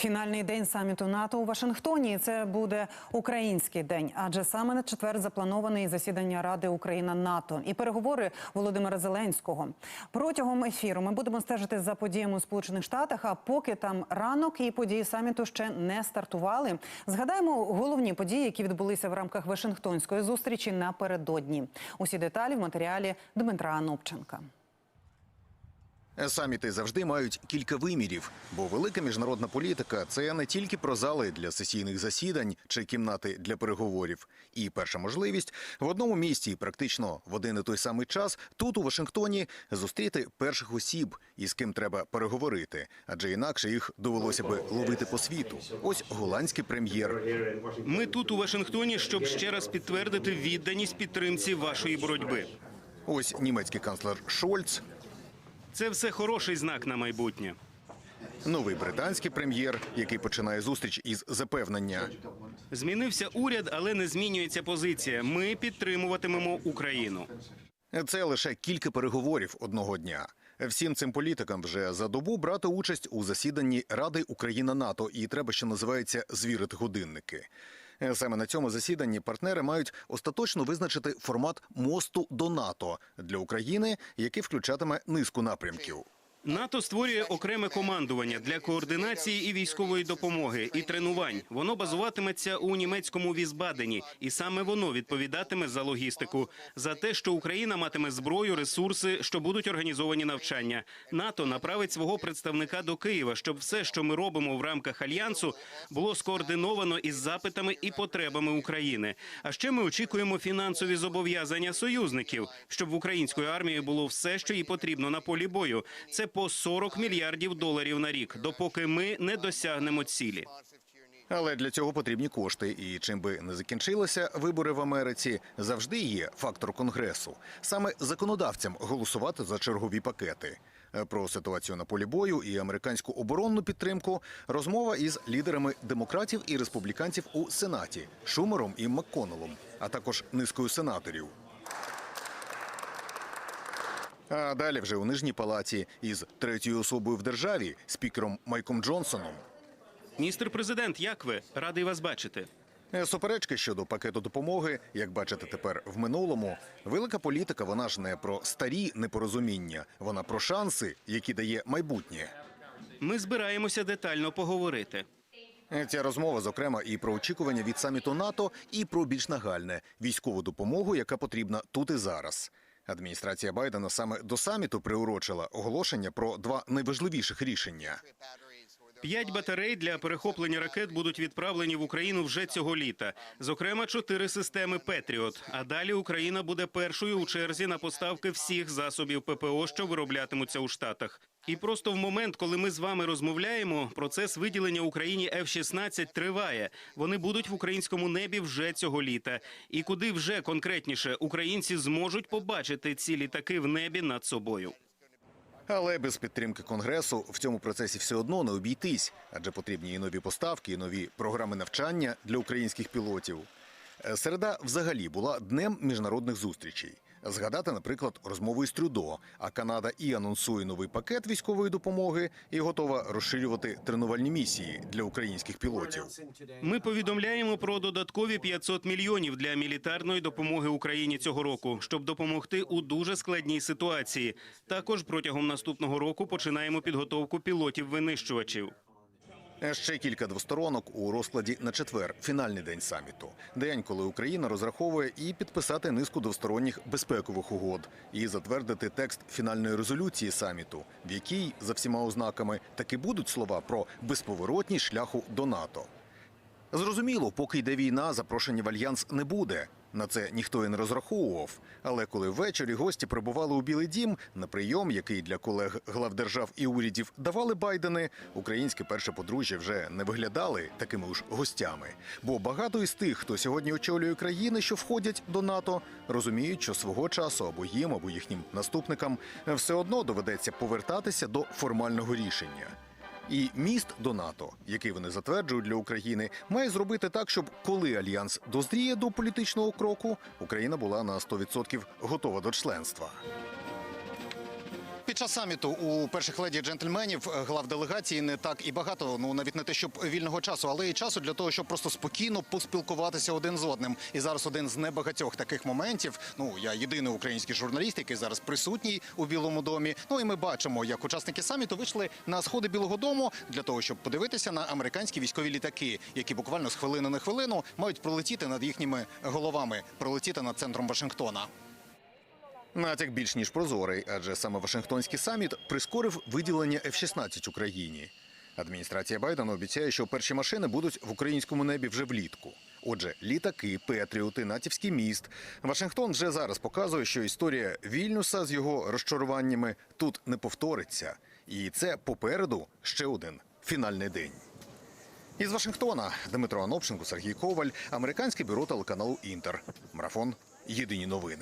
Фінальний день саміту НАТО у Вашингтоні. Це буде український день, адже саме на четвер запланований засідання Ради Україна НАТО і переговори Володимира Зеленського. Протягом ефіру ми будемо стежити за подіями у Сполучених Штатах. А поки там ранок і події саміту ще не стартували. Згадаємо головні події, які відбулися в рамках Вашингтонської зустрічі напередодні. Усі деталі в матеріалі Дмитра Анопченка. Саміти завжди мають кілька вимірів, бо велика міжнародна політика це не тільки про зали для сесійних засідань чи кімнати для переговорів. І перша можливість в одному місті, практично в один і той самий час, тут у Вашингтоні зустріти перших осіб, із ким треба переговорити, адже інакше їх довелося би ловити по світу. Ось голландський прем'єр, Ми тут у Вашингтоні, щоб ще раз підтвердити відданість підтримці вашої боротьби. ось німецький канцлер Шольц, Це все хороший знак на майбутнє. новий британський прем'єр, який починає зустріч із запевнення. Змінився уряд, але не змінюється позиція. Ми підтримуватимемо Україну. Це лише кілька переговорів одного дня. Всім цим політикам вже за добу брати участь у засіданні Ради Україна НАТО, і треба, що називається, звірити годинники. Саме на цьому засіданні партнери мають остаточно визначити формат мосту до НАТО для України, який включатиме низку напрямків. НАТО створює окреме командування для координації і військової допомоги і тренувань. Воно базуватиметься у німецькому Візбадені, і саме воно відповідатиме за логістику, за те, що Україна матиме зброю, ресурси, що будуть організовані навчання. НАТО направить свого представника до Києва, щоб все, що ми робимо в рамках альянсу, було скоординовано із запитами і потребами України. А ще ми очікуємо фінансові зобов'язання союзників, щоб в української армії було все, що їй потрібно на полі бою. Це по 40 мільярдів доларів на рік, допоки ми не досягнемо цілі. Але для цього потрібні кошти. І чим би не закінчилися вибори в Америці, завжди є фактор конгресу. Саме законодавцям голосувати за чергові пакети. Про ситуацію на полі бою і американську оборонну підтримку розмова із лідерами демократів і республіканців у сенаті Шумером і Макконелом, а також низкою сенаторів. А далі вже у нижній палаті із третьою особою в державі спікером Майком Джонсоном. Містер президент, як ви? Радий вас бачити. Е, Суперечки щодо пакету допомоги, як бачите тепер в минулому, велика політика вона ж не про старі непорозуміння, вона про шанси, які дає майбутнє. Ми збираємося детально поговорити. Е, Ця розмова, зокрема, і про очікування від саміту НАТО, і про більш нагальне військову допомогу, яка потрібна тут і зараз. Адміністрація Байдена саме до саміту приурочила оголошення про два найважливіших рішення. П'ять батарей для перехоплення ракет будуть відправлені в Україну вже цього літа. Зокрема, чотири системи Петріот. А далі Україна буде першою у черзі на поставки всіх засобів ППО, що вироблятимуться у Штатах. І просто в момент, коли ми з вами розмовляємо, процес виділення Україні F-16 триває. Вони будуть в українському небі вже цього літа. І куди вже конкретніше українці зможуть побачити ці літаки в небі над собою. Але без підтримки конгресу в цьому процесі все одно не обійтись, адже потрібні і нові поставки, і нові програми навчання для українських пілотів. Е, Середа взагалі була днем міжнародних зустрічей. Згадати, наприклад, розмову із Трюдо. А Канада і анонсує новий пакет військової допомоги і готова розширювати тренувальні місії для українських пілотів. Ми повідомляємо про додаткові 500 мільйонів для мілітарної допомоги Україні цього року, щоб допомогти у дуже складній ситуації. Також протягом наступного року починаємо підготовку пілотів-винищувачів. Е, Ще кілька двосторонок у розкладі на четвер, фінальний день саміту. День, коли Україна розраховує і підписати низку двосторонніх безпекових угод, і затвердити текст фінальної резолюції саміту, в якій за всіма ознаками таки будуть слова про безповоротність шляху до НАТО. Зрозуміло, поки йде війна, запрошення в альянс не буде. На це ніхто і не розраховував. Але коли ввечері гості прибували у Білий Дім на прийом, який для колег глав держав і урядів давали Байдени, українське перше подружжя вже не виглядали такими уж гостями. Бо багато із тих, хто сьогодні очолює країни, що входять до НАТО, розуміють, що свого часу або їм, або їхнім наступникам все одно доведеться повертатися до формального рішення. І міст до НАТО, який вони затверджують для України, має зробити так, щоб коли альянс дозріє до політичного кроку, Україна була на 100% готова до членства. Час саміту у перших леді джентльменів е, глав делегації не так і багато. Ну навіть не те, щоб вільного часу, але і часу для того, щоб просто спокійно поспілкуватися один з одним. І зараз один з небагатьох таких моментів. Ну я єдиний український журналіст, який зараз присутній у Білому домі. Ну і ми бачимо, як учасники саміту вийшли на сходи Білого Дому для того, щоб подивитися на американські військові літаки, які буквально з хвилини на хвилину мають пролетіти над їхніми головами, пролетіти над центром Вашингтона. Натяк більш ніж прозорий, адже саме Вашингтонський саміт прискорив виділення F-16 Україні. Адміністрація Байдена обіцяє, що перші машини будуть в українському небі вже влітку. Отже, літаки, Петріоти, натівський міст. Вашингтон вже зараз показує, що історія Вільнюса з його розчаруваннями тут не повториться. І це попереду ще один фінальний день. Із Вашингтона Дмитро Анопченко, Сергій Коваль, американське бюро телеканалу Інтер. Марафон. Єдині новини.